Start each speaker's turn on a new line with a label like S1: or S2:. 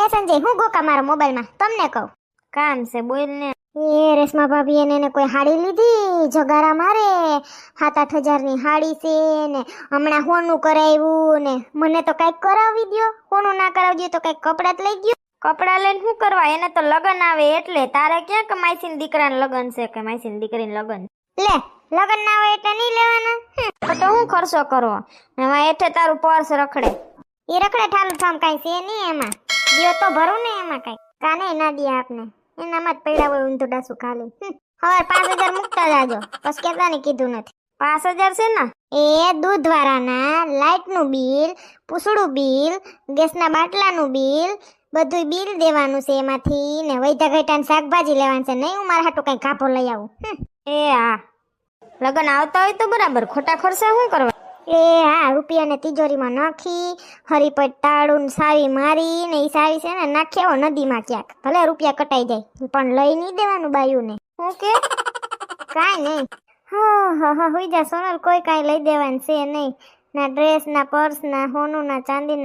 S1: એ સંજય હું ગોકા મારો મોબાઈલમાં? તમને કહું.
S2: કામ છે બોલ ને
S1: એ રેશમા ભાભી એને કોઈ હાડી લીધી? જગારા મારે? સાત આઠ હજારની હાડી છે ને. હમણાં હોનું કરાવ્યું ને. મને તો કંઈક કરાવી દો હોનું ના કરાવજો તો કંઈક કપડાં જ લઈ ગયો
S2: કપડાં લઈને શું કરવા? એને તો લગન આવે એટલે. તારે ક્યાં કે માયસીન દીકરાને લગન છે કે માયસીન દીકરીને લગન?
S1: લે લગન ના હોય એટલે નહીં લેવાના.
S2: તો તો હું ખર્ચો કરવો? એમાં એઠે તારું પર્સ રખડે.
S1: એ રખડે ઠાલું ઠામ કાંઈ છે નહીં એમાં. દિયો તો ભરું ને એમાં કઈ. કાને ના દે આપને. એનામાં જ પડ્યા હોય ઊંધું ડાસું હવે પાંચ હજાર મૂકતા જાજો. બસ કેતા ને કીધું નથી.
S2: પાંચ હજાર છે ને?
S1: એ દૂધવાળાના લાઇટનું બિલ પૂસડું બિલ, ગેસના બાટલાનું બિલ બધું બિલ દેવાનું છે એમાંથી ને વૈધા ઘટાને શાકભાજી લેવાનું છે. નહીં હું મારા હાટું કંઈ કાપો લઈ આવું.
S2: એ હા લગન આવતા હોય તો બરાબર. ખોટા ખર્ચા શું કરવા?
S1: એ હા, રૂપિયાને તિજોરીમાં નાખી, હરીપટ તાળું સાવી મારી ને એ સાવી છે ને, નાખી આવો નદીમાં ક્યાંક. ભલે રૂપિયા કટાઈ જાય, પણ લઈ નહીં દેવાનું બાયુને.
S2: હું કે?
S1: કાંઈ નહીં હા હા હા, હોઈ જા, સોનલ, કોઈ કાંઈ લઈ દેવાનું છે નહીં ના ડ્રેસ, ના પર્સ, ના હોનું ના ચાંદી